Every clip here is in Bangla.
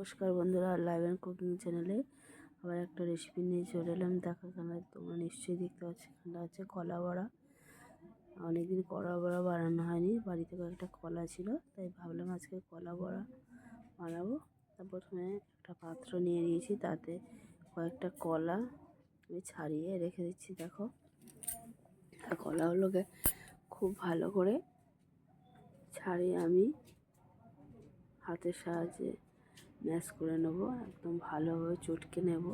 নমস্কার বন্ধুরা লাইভ অ্যান্ড কুকিং চ্যানেলে আবার একটা রেসিপি নিয়ে চলে এলাম। দেখো এখানে তোমরা নিশ্চয়ই দেখতে পাচ্ছ এখানটা আছে কলা বড়া। অনেকদিন কলা বড়া বানানো হয়নি, বাড়িতে কয়েকটা কলা ছিল, তাই ভাবলাম আজকে কলা বড়া বানাবো। তা প্রথমে একটা পাত্র নিয়ে নিয়েছি, তাতে কয়েকটা কলা আমি ছাড়িয়ে রেখে দিচ্ছি, দেখো। কলাগুলোকে খুব ভালো করে ছাড়িয়ে আমি হাতের সাহায্যে ম্যাশ করে নেব, একদম ভালোভাবে চটকে নেব।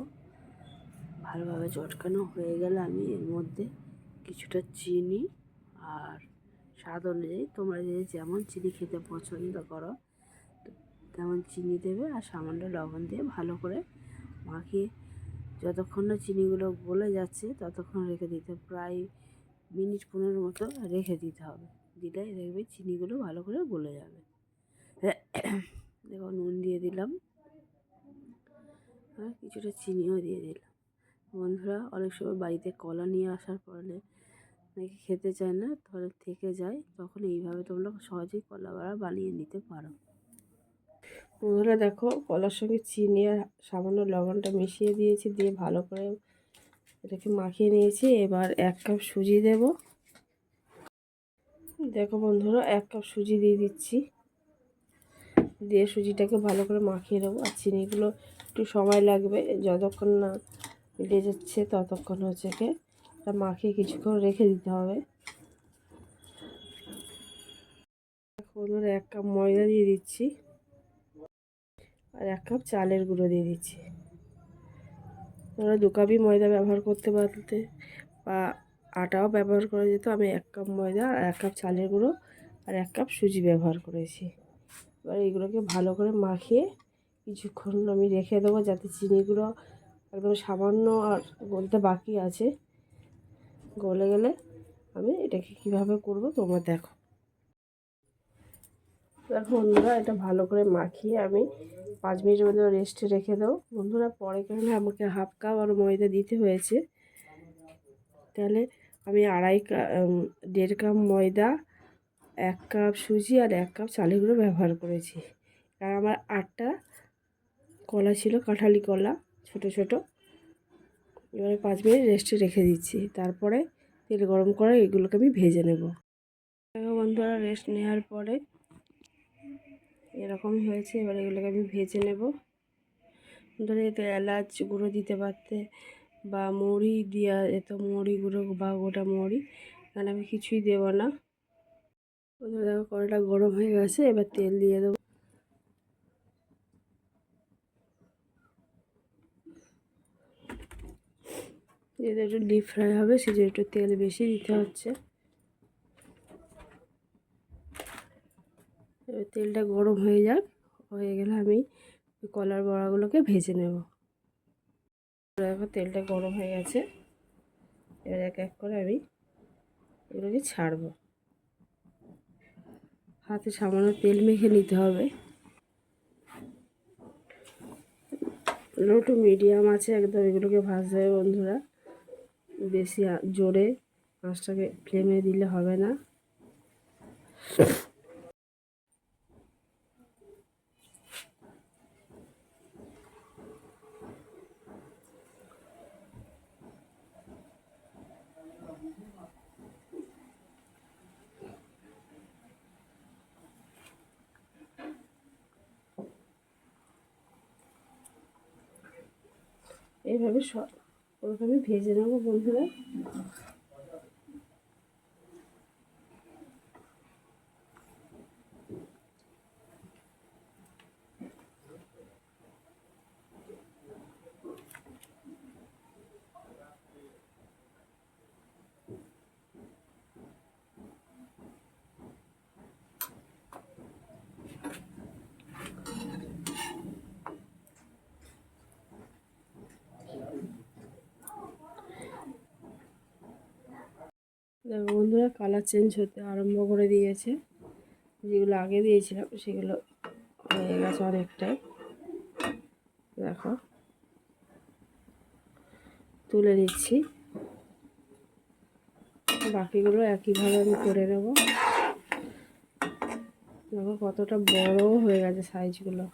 ভালোভাবে চটকানো হয়ে গেলে আমি এর মধ্যে কিছুটা চিনি আর স্বাদ অনুযায়ী তোমরা যদি যেমন চিনি খেতে পছন্দ করো, তেমন চিনি দেবে আর সামান্য লবণ দিয়ে ভালো করে মাখিয়ে যতক্ষণ না চিনিগুলো গলে যাচ্ছে ততক্ষণ রেখে দিতে প্রায় মিনিট পনেরো মতো রেখে দিতে হবে। দিলে দেখবে চিনিগুলো ভালো করে গলে যাবে। দেখো নুন দিয়ে দিলাম। আর কিছুটা চিনিও দিয়ে দিলাম বন্ধুরা, অনেক সময় বাড়িতে কলা নিয়ে আসার পরে নাকি খেতে চায় না, তাহলে থেকে যায়, তখন এইভাবে তোমরা সহজেই কলা বড়া বানিয়ে নিতে পারো। বন্ধুরা, দেখো, কলার সঙ্গে চিনি আর সামান্য লবণটা মিশিয়ে দিয়েছি, দিয়ে ভালো করে এটাকে মাখিয়ে নিয়েছি। এবার এক কাপ সুজি দেব। দেখো বন্ধুরা, এক কাপ সুজি দিয়ে দিচ্ছি। দিয়ে সুজিটাকে ভালো করে মাখিয়ে নেব। আর চিনিগুলো একটু সময় লাগবে, যতক্ষণ না মিলে যাচ্ছে ততক্ষণ হচ্ছে কি মাখিয়ে কিছুক্ষণ রেখে দিতে হবে। এখন এক কাপ ময়দা দিয়ে দিচ্ছি আর এক কাপ চালের গুঁড়ো দিয়ে দিচ্ছি। তোমরা দু কাপই ময়দা ব্যবহার করতে পারতে বা আটাও ব্যবহার করা যেত। আমি এক কাপ ময়দা আর এক কাপ চালের গুঁড়ো আর এক কাপ সুজি ব্যবহার করেছি। এবার এগুলোকে ভালো করে মাখিয়ে কিছুক্ষণ আমি রেখে দেবো যাতে চিনিগুলো একদম সামান্য আর গলতে বাকি আছে। গলে গেলে আমি এটাকে কীভাবে করব তোমরা দেখো। দেখো বন্ধুরা, এটা ভালো করে মাখিয়ে আমি পাঁচ মিনিটের মধ্যে রেস্টে রেখে দেবো। বন্ধুরা, পরে কেন আমাকে হাফ কাপ আর ময়দা দিতে হয়েছে। তাহলে আমি আড়াই দেড় কাপ ময়দা এক কাপ সুজি আর এক কাপ চালের গুঁড়ো ব্যবহার করেছি। আর আমার আটটা কলা ছিল, কাঁঠালি কলা, ছোট ছোট। এবারে পাঁচ মিনিট রেস্টে রেখে দিচ্ছি। তারপরে তেল গরম করে এগুলোকে আমি ভেজে নেব। বন্ধুরা রেস্ট নেওয়ার পরে এরকমই হয়েছে। এবার এগুলোকে আমি ভেজে নেব। ধরে এতে এলাচ গুঁড়ো দিতে পারতে বা মুড়ি দেওয়া এত মুড়ি গুঁড়ো বা গোটা মুড়ি কারণ আমি কিছুই দেব না। দেখো কড়াটা গরম হয়ে গেছে, এবার তেল দিয়ে দেবো। যেহেতু একটু ডিপ ফ্রাই হবে, সেজন্য একটু তেল বেশি দিতে হচ্ছে। এবার তেলটা গরম হয়ে যাক, হয়ে গেলে আমি কলার বড়াগুলোকে ভেজে নেব। দেখো তেলটা গরম হয়ে গেছে, এবার এক এক করে আমি এগুলোকে ছাড়বো। হাতে সামান্য তেল মেখে নিতে হবে। লো টু মিডিয়াম আছে একদম, এগুলোকে ভাজতে হবে বন্ধুরা। বেশি জোরে মাছটাকে ফ্লেমে দিলে হবে না। এইভাবে সব ওরকমই ভেজে নেব বন্ধুরা। দেখো বন্ধুরা কালার চেঞ্জ হতে আরম্ভ করে দিয়েছে। যেগুলো আগে দিয়েছিলাম সেগুলো হয়ে গেছে অনেকটাই। দেখো। তুলে নিচ্ছি। বাকিগুলো একইভাবে আমি করে নেব। দেখো কতটা বড় হয়ে গেছে সাইজগুলো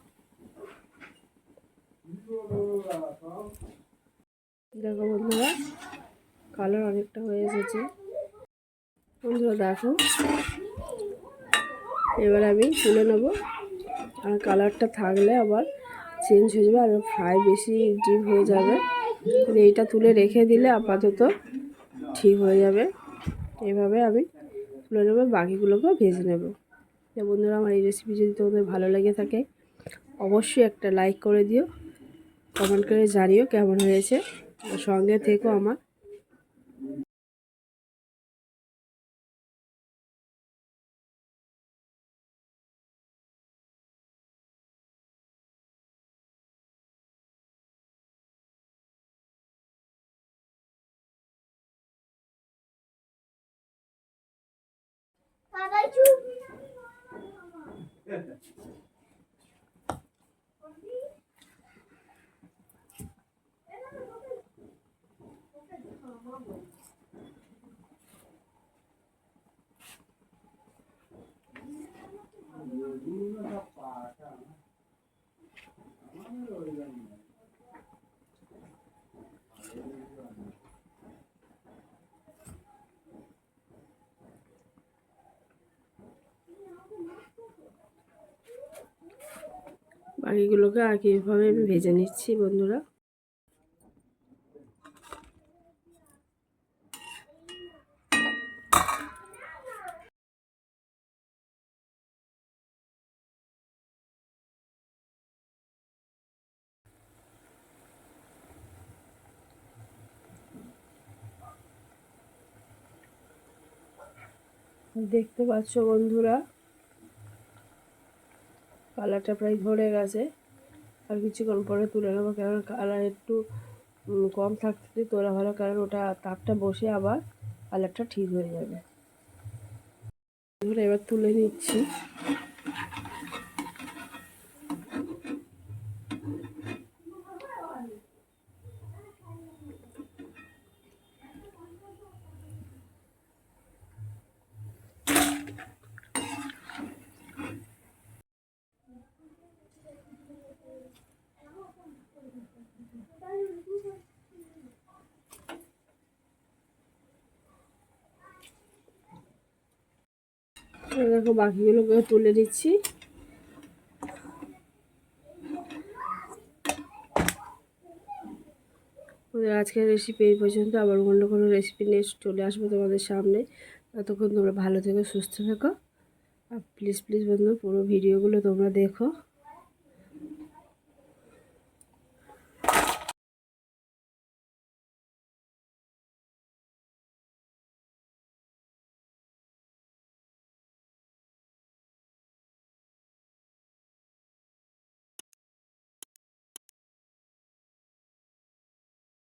দেখো বন্ধুরা কালার অনেকটা হয়ে এসেছে। বন্ধুরা, দেখো। এবার আমি তুলে নেব। আর কালারটা থাকলে আবার চেঞ্জ হয়ে যাবে, আর ফ্রাই বেশি ডিপ হয়ে যাবে। এইটা তুলে রেখে দিলে আপাতত ঠিক হয়ে যাবে। এভাবে আমি তুলে নেব, বাকিগুলোকেও ভেজে নেব। বন্ধুরা, আমার এই রেসিপি যদি তোমাদের ভালো লেগে থাকে, অবশ্যই একটা লাইক করে দিও। কমেন্ট করে জানিও কেমন হয়েছে। সঙ্গে থেকো আমার বাকিগুলোকে আর কি এভাবে আমি ভেজে নিচ্ছি বন্ধুরা। দেখতে পাচ্ছ বন্ধুরা? কালারটা প্রায় ধরে গেছে। আর কিছুক্ষণ পরে তুলে নেব কারণ কালার একটু কম থাকতে তোলা ভালো, কারণ ওটা তাপটা বসে আবার কালারটা ঠিক হয়ে যাবে। এবার তুলে নিচ্ছি এবার দেখো বাকিগুলোকে তুলে দিচ্ছি। তোমাদের আজকের রেসিপি এই পর্যন্ত। আবার অন্য কোনো রেসিপি নিয়ে চলে আসব তোমাদের সামনে। ততক্ষণ তোমরা ভালো থেকো, সুস্থ থেকো। আর প্লিজ প্লিজ বন্ধু, পুরো ভিডিওগুলো তোমরা দেখো।